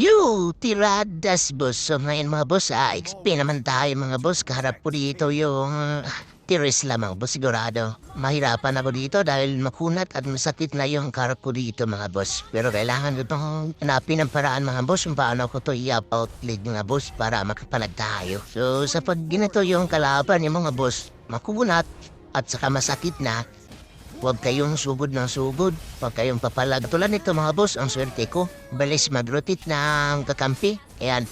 Yo, tiradas boss. So ngayon mga boss, ah, XP naman tayo mga boss. Kaharap po dito yung ah, tiris lamang boss sigurado. Mahirapan ako dito dahil makunat at masakit na yung karap ko dito mga boss. Pero kailangan ko itong hanapin ng paraan mga boss kung paano ko to i-up lead mga boss para makapalag tayo. So sa pag ginito yung kalaban yung mga boss, makunat at saka masakit na, Huwag kayong sugod ng sugod. Huwag kayong papalag. Tulad nito mga boss, ang swerte ko. Balis mag-rotate ng kakampi. Ayan.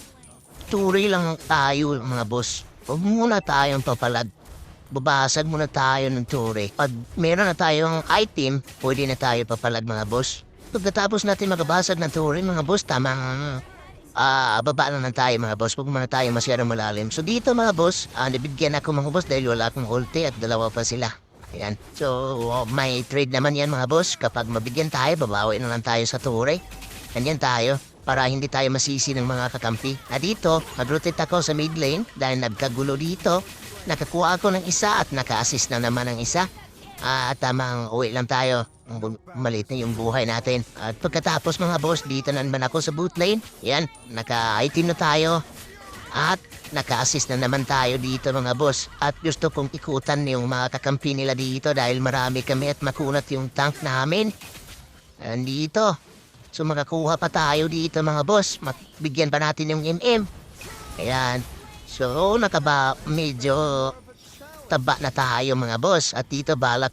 Turi lang tayo mga boss. Huwag muna tayong papalag. Babasag muna tayo ng turi. Pag meron na tayong item, pwede na tayo papalag mga boss. Pagkatapos natin magabasag ng turi mga boss, tamang Ah, baba na lang tayo mga boss. Huwag muna tayo masyadong malalim. So dito mga boss, ah, nabigyan ako mga boss dahil wala akong ulti at dalawa pa sila. Ayan. So, oh, may trade naman yan mga boss. Kapag mabigyan tayo, babawi na lang tayo sa ture. Ganyan tayo para hindi tayo masisi ng mga kakampi. At dito, mag-rotate ako sa mid lane dahil nagkagulo dito. Nakakuha ako ng isa at naka-assist na naman ng isa. Ah, at tamang uwi lang tayo. Malit na yung buhay natin. At pagkatapos mga boss, dito na naman ako sa boot lane. Yan, naka-item na tayo. At naka-assist na naman tayo dito mga boss. At gusto kong ikutan yung mga kakampi nila dito dahil marami kami at makunat yung tank namin. Andito. So makakuha pa tayo dito mga boss. Bigyan pa natin yung MM. Ayan. So nakaba medyo taba na tayo mga boss. At dito balak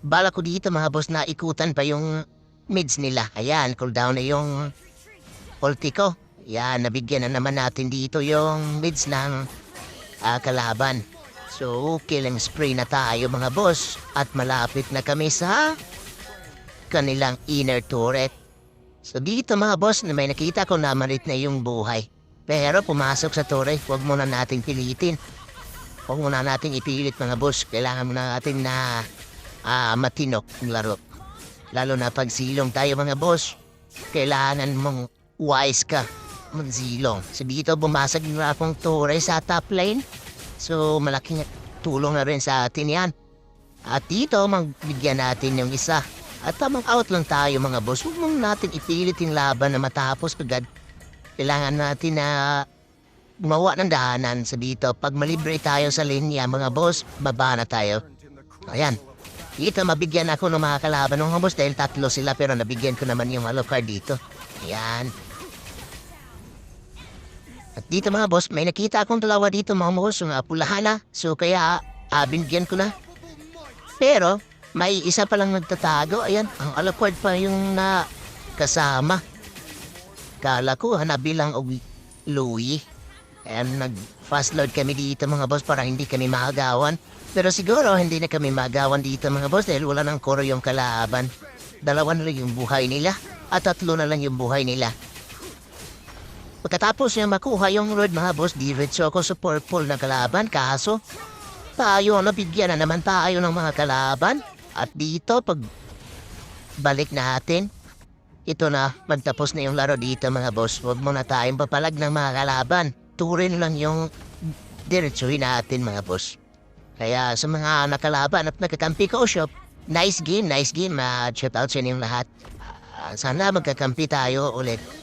balak ko dito mga boss na ikutan pa yung mids nila. Ayan, cooldown na yung ulti ko. Yan, nabigyan na naman natin dito yung mids ng ah, kalaban. So, killing spree na tayo mga boss. At malapit na kami sa kanilang inner turret. So dito mga boss, na may nakita ko na marit na yung buhay. Pero pumasok sa turret, huwag muna natin pilitin. Huwag muna natin ipilit mga boss. Kailangan muna natin na ah, matinok ang laro. Lalo na pag silong tayo mga boss. Kailangan mong wise ka magsilong. So dito bumasag na akong turret sa top lane. So malaking tulong na rin sa atin yan. At dito magbigyan natin yung isa. At tamang out lang tayo mga boss. Huwag mong natin ipilit yung laban na matapos kagad. Kailangan natin na gumawa ng dahanan sa dito. Pag malibre tayo sa linya mga boss, baba na tayo. Ayan. Dito mabigyan ako ng mga kalaban ng boss dahil tatlo sila pero nabigyan ko naman yung Alucard dito. Ayan. At dito mga boss, may nakita akong dalawa dito mga boss, yung apulahana. So kaya, ah, binigyan ko na. Pero, may isa pa lang nagtatago. Ayan, ang alakward pa yung na kasama. Kala ko, hanabi lang og Louie. Ayan, nag-fast load kami dito mga boss para hindi kami maagawan. Pero siguro hindi na kami maagawan dito mga boss dahil wala nang koro yung kalaban. Dalawa na lang yung buhay nila at tatlo na lang yung buhay nila. Pagkatapos niya makuha yung road mga boss, diretso ako sa purple na kalaban. Kaso, tayo nabigyan na naman tayo ng mga kalaban. At dito, pag balik natin, ito na, magtapos na yung laro dito mga boss. Huwag mo na tayong papalag ng mga kalaban. Turin lang yung diretsuhin natin mga boss. Kaya sa mga nakalaban at nagkakampi ko shop, nice game, nice game. Uh, shout out sa inyong lahat. Ah, sana magkakampi tayo ulit.